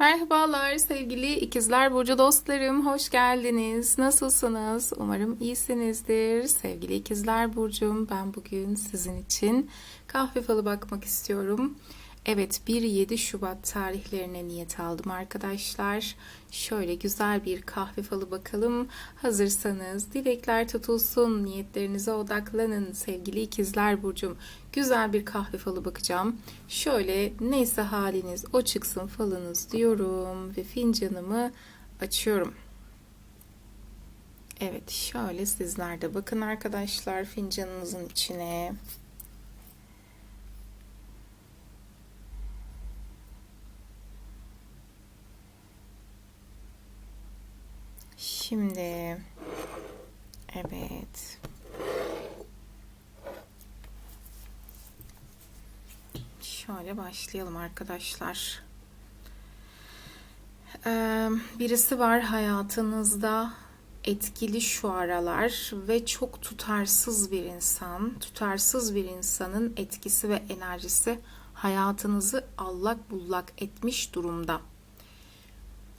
Merhabalar sevgili ikizler burcu dostlarım, hoş geldiniz. Nasılsınız? Umarım iyisinizdir. Sevgili ikizler burcum, ben bugün sizin için kahve falı bakmak istiyorum. Evet 1-7 Şubat tarihlerine niyet aldım arkadaşlar. Şöyle güzel bir kahve falı bakalım. Hazırsanız dilekler tutulsun, niyetlerinize odaklanın sevgili ikizler burcum. Güzel bir kahve falı bakacağım. Şöyle neyse haliniz o çıksın falınız diyorum ve fincanımı açıyorum. Evet şöyle sizler de bakın arkadaşlar fincanınızın içine. Şimdi evet. Şöyle başlayalım arkadaşlar. Ee, birisi var hayatınızda etkili şu aralar ve çok tutarsız bir insan. Tutarsız bir insanın etkisi ve enerjisi hayatınızı allak bullak etmiş durumda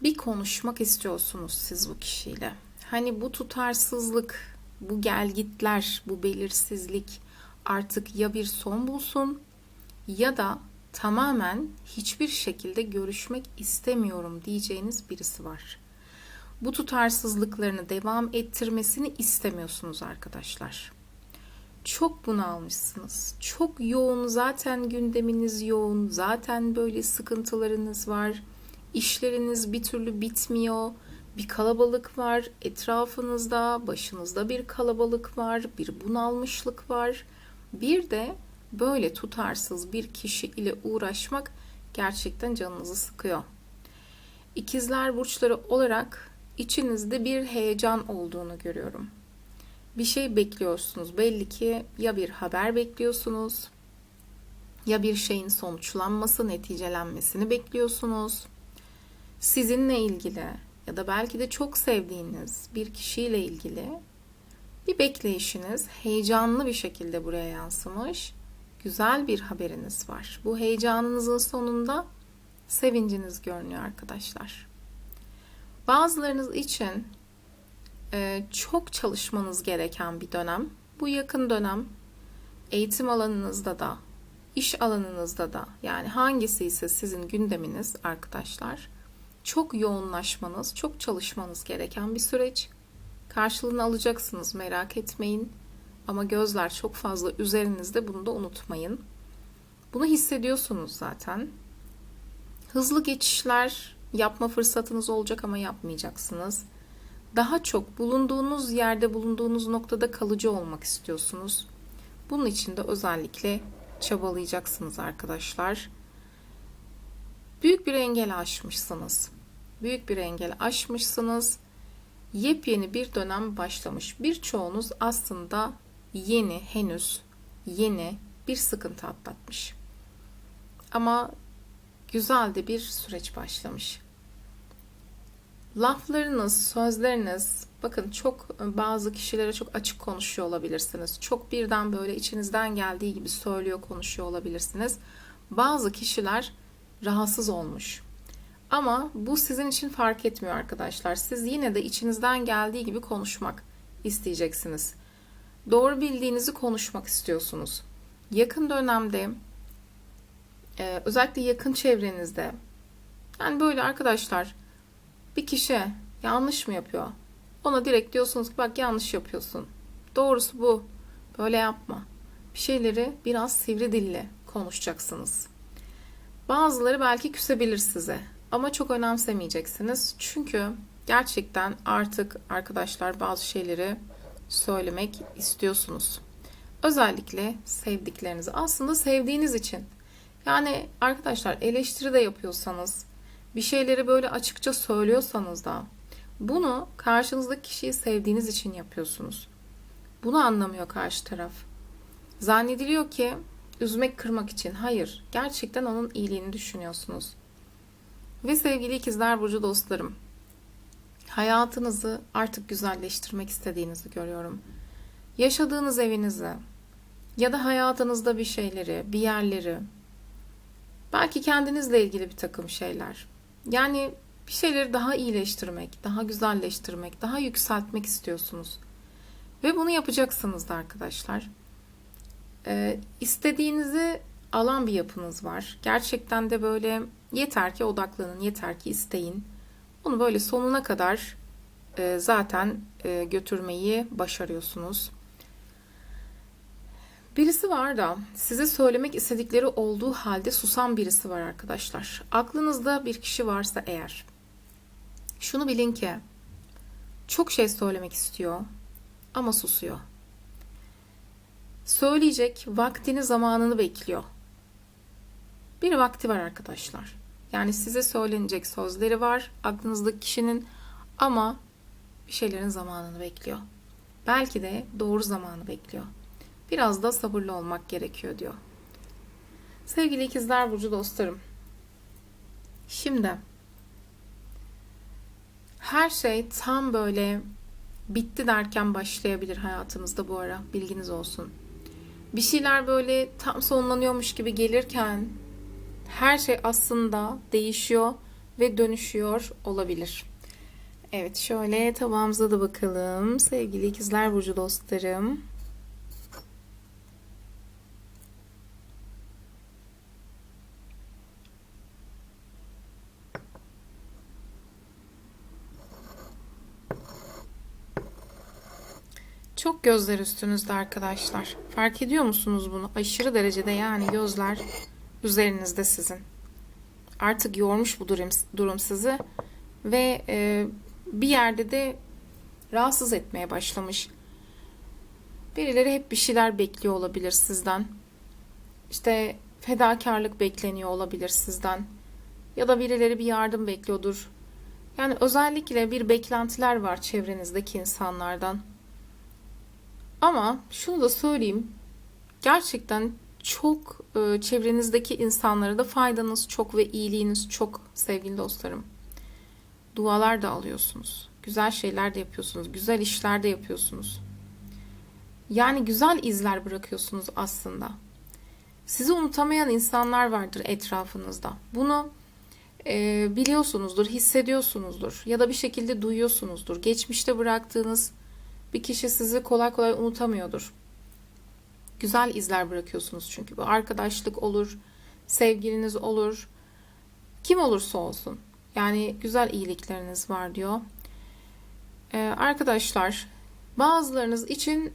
bir konuşmak istiyorsunuz siz bu kişiyle. Hani bu tutarsızlık, bu gelgitler, bu belirsizlik artık ya bir son bulsun ya da tamamen hiçbir şekilde görüşmek istemiyorum diyeceğiniz birisi var. Bu tutarsızlıklarını devam ettirmesini istemiyorsunuz arkadaşlar. Çok bunalmışsınız. Çok yoğun zaten gündeminiz yoğun. Zaten böyle sıkıntılarınız var İşleriniz bir türlü bitmiyor. Bir kalabalık var etrafınızda, başınızda bir kalabalık var, bir bunalmışlık var. Bir de böyle tutarsız bir kişi ile uğraşmak gerçekten canınızı sıkıyor. İkizler burçları olarak içinizde bir heyecan olduğunu görüyorum. Bir şey bekliyorsunuz. Belli ki ya bir haber bekliyorsunuz ya bir şeyin sonuçlanması, neticelenmesini bekliyorsunuz sizinle ilgili ya da belki de çok sevdiğiniz bir kişiyle ilgili bir bekleyişiniz heyecanlı bir şekilde buraya yansımış. Güzel bir haberiniz var. Bu heyecanınızın sonunda sevinciniz görünüyor arkadaşlar. Bazılarınız için e, çok çalışmanız gereken bir dönem. Bu yakın dönem eğitim alanınızda da, iş alanınızda da yani hangisi ise sizin gündeminiz arkadaşlar çok yoğunlaşmanız, çok çalışmanız gereken bir süreç. Karşılığını alacaksınız merak etmeyin. Ama gözler çok fazla üzerinizde bunu da unutmayın. Bunu hissediyorsunuz zaten. Hızlı geçişler yapma fırsatınız olacak ama yapmayacaksınız. Daha çok bulunduğunuz yerde, bulunduğunuz noktada kalıcı olmak istiyorsunuz. Bunun için de özellikle çabalayacaksınız arkadaşlar. Büyük bir engel aşmışsınız. Büyük bir engel aşmışsınız. Yepyeni bir dönem başlamış. Birçoğunuz aslında yeni, henüz yeni bir sıkıntı atlatmış. Ama güzel de bir süreç başlamış. Laflarınız, sözleriniz, bakın çok bazı kişilere çok açık konuşuyor olabilirsiniz. Çok birden böyle içinizden geldiği gibi söylüyor, konuşuyor olabilirsiniz. Bazı kişiler rahatsız olmuş. Ama bu sizin için fark etmiyor arkadaşlar. Siz yine de içinizden geldiği gibi konuşmak isteyeceksiniz. Doğru bildiğinizi konuşmak istiyorsunuz. Yakın dönemde e, özellikle yakın çevrenizde yani böyle arkadaşlar bir kişi yanlış mı yapıyor? Ona direkt diyorsunuz ki bak yanlış yapıyorsun. Doğrusu bu. Böyle yapma. Bir şeyleri biraz sivri dille konuşacaksınız. Bazıları belki küsebilir size ama çok önemsemeyeceksiniz. Çünkü gerçekten artık arkadaşlar bazı şeyleri söylemek istiyorsunuz. Özellikle sevdiklerinizi. Aslında sevdiğiniz için. Yani arkadaşlar eleştiri de yapıyorsanız, bir şeyleri böyle açıkça söylüyorsanız da bunu karşınızdaki kişiyi sevdiğiniz için yapıyorsunuz. Bunu anlamıyor karşı taraf. Zannediliyor ki üzmek kırmak için. Hayır, gerçekten onun iyiliğini düşünüyorsunuz. Ve sevgili ikizler burcu dostlarım, hayatınızı artık güzelleştirmek istediğinizi görüyorum. Yaşadığınız evinizi ya da hayatınızda bir şeyleri, bir yerleri, belki kendinizle ilgili bir takım şeyler. Yani bir şeyleri daha iyileştirmek, daha güzelleştirmek, daha yükseltmek istiyorsunuz. Ve bunu yapacaksınız da arkadaşlar. Ee, istediğinizi alan bir yapınız var. Gerçekten de böyle yeter ki odaklanın, yeter ki isteyin. Bunu böyle sonuna kadar e, zaten e, götürmeyi başarıyorsunuz. Birisi var da size söylemek istedikleri olduğu halde susan birisi var arkadaşlar. Aklınızda bir kişi varsa eğer şunu bilin ki çok şey söylemek istiyor ama susuyor. Söyleyecek vaktini zamanını bekliyor. Bir vakti var arkadaşlar. Yani size söylenecek sözleri var aklınızdaki kişinin ama bir şeylerin zamanını bekliyor. Belki de doğru zamanı bekliyor. Biraz da sabırlı olmak gerekiyor diyor. Sevgili ikizler burcu dostlarım. Şimdi her şey tam böyle bitti derken başlayabilir hayatınızda bu ara. Bilginiz olsun. Bir şeyler böyle tam sonlanıyormuş gibi gelirken her şey aslında değişiyor ve dönüşüyor olabilir. Evet şöyle tabağımıza da bakalım. Sevgili ikizler burcu dostlarım. Çok gözler üstünüzde arkadaşlar. Fark ediyor musunuz bunu? Aşırı derecede yani gözler üzerinizde sizin. Artık yormuş bu durum, durum sizi ve e, bir yerde de rahatsız etmeye başlamış. Birileri hep bir şeyler bekliyor olabilir sizden. İşte fedakarlık bekleniyor olabilir sizden. Ya da birileri bir yardım bekliyordur. Yani özellikle bir beklentiler var çevrenizdeki insanlardan. Ama şunu da söyleyeyim. Gerçekten çok e, çevrenizdeki insanlara da faydanız çok ve iyiliğiniz çok sevgili dostlarım. Dualar da alıyorsunuz. Güzel şeyler de yapıyorsunuz. Güzel işler de yapıyorsunuz. Yani güzel izler bırakıyorsunuz aslında. Sizi unutamayan insanlar vardır etrafınızda. Bunu e, biliyorsunuzdur, hissediyorsunuzdur ya da bir şekilde duyuyorsunuzdur. Geçmişte bıraktığınız bir kişi sizi kolay kolay unutamıyordur. Güzel izler bırakıyorsunuz çünkü bu arkadaşlık olur, sevgiliniz olur, kim olursa olsun. Yani güzel iyilikleriniz var diyor. Ee, arkadaşlar bazılarınız için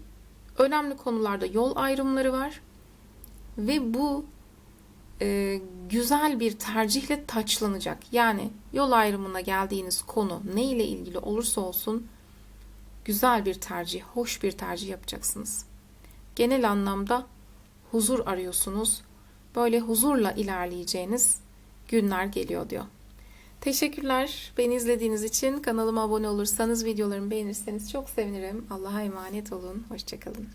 önemli konularda yol ayrımları var ve bu e, güzel bir tercihle taçlanacak. Yani yol ayrımına geldiğiniz konu ne ile ilgili olursa olsun güzel bir tercih, hoş bir tercih yapacaksınız. Genel anlamda huzur arıyorsunuz. Böyle huzurla ilerleyeceğiniz günler geliyor diyor. Teşekkürler. Beni izlediğiniz için kanalıma abone olursanız, videolarımı beğenirseniz çok sevinirim. Allah'a emanet olun. Hoşçakalın.